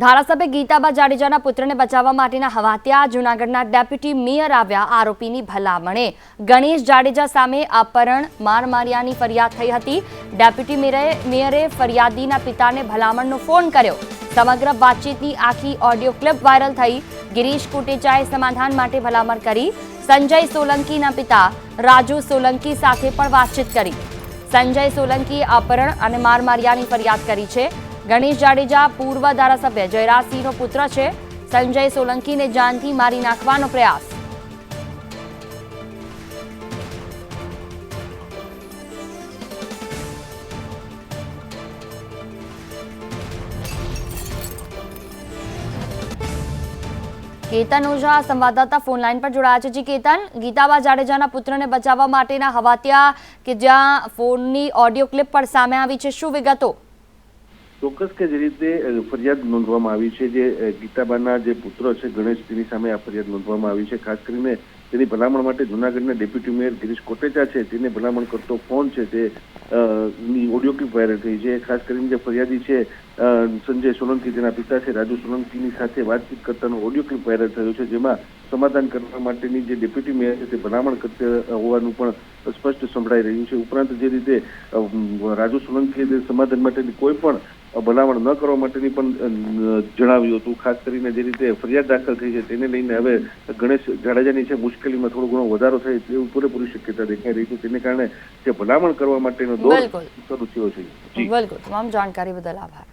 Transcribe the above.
ધારાસભ્ય ગીતાબા જાડેજાના પુત્રને બચાવવા માટેના હવાત્યા જૂનાગઢના ડેપ્યુટી મેયર આવ્યા આરોપીની ભલામણે. ગણેશ જાડેજા સામે અપહરણ, માર માર્યાની ફરિયાદ થઈ હતી. ડેપ્યુટી મેયરે ફરિયાદીના પિતાને ભલામણનો ફોન કર્યો. સમગ્ર વાતચીતની આખી ઓડિયો ક્લિપ વાયરલ થઈ. ગિરીશ કુટેચાએ સમાધાન માટે ભલામણ કરી. સંજય સોલંકીના પિતા રાજુ સોલંકી સાથે પણ વાતચીત કરી. સંજય સોલંકીએ અપહરણ અને માર માર્યાની ફરિયાદ કરી છે. ગણેશ જાડેજા પૂર્વ ધારાસભ્ય જયરાજસિંહનો પુત્ર છે. સંજય સોલંકીને જાનથી મારી નાખવાનો પ્રયાસ. કેતન ઓઝા, સંવાદદાતા ફોન લાઈન પર જોડાયા છે. જી કેતન, ગીતાબા જાડેજાના પુત્રને બચાવવા માટેના હવાતિયા કે જ્યાં ફોનની ઓડિયો ક્લિપ પણ સામે આવી છે? શું વિગતો? ચોક્કસ કે જે રીતે ફરિયાદ નોંધવામાં આવી છે જે ગીતાબાના જે પુત્ર છે ગણેશ તેની સામે આ ફરિયાદ નોંધવામાં આવી છે, ખાસ કરીને તેની ભલામણ માટે જુનાગઢના ડેપ્યુટી મેયર ગિરીશ કોટેચા છે, તેને ભલામણ કરતો ફોન છે તે ઓડિયો ક્લિપ વાયરલ થઈ છે. ખાસ કરીને જે ફરિયાદી છે સંજય સોલંકી તેના પિતા છે રાજુ સોલંકીની સાથે વાતચીત કરતાનો ઓડિયો ક્લિપ વાયરલ થયો છે જેમાં સમાધાન કરવા માટેની જે ડેપ્યુટી મેયર છે તે ભલામણ કરતા હોવાનું પણ સ્પષ્ટ સંભળાઈ રહ્યું છે. ઉપરાંત જે રીતે રાજુ સોલંકીએ સમાધાન માટેની કોઈ પણ ભલામણ ન કરવા માટેની પણ જણાવ્યું હતું. ખાસ કરીને જે રીતે ફરિયાદ દાખલ થઈ છે તેને લઈને હવે ગણેશ જાડેજાની છે મુશ્કેલીમાં થોડો ઘણો વધારો થાય તેવું પૂરેપૂરી શક્યતા દેખાઈ રહી છે. તેને કારણે જે ભલામણ કરવા માટેનો દોર શરૂ થયો છે. બિલકુલ. તમામ જાણકારી બદલ આભાર.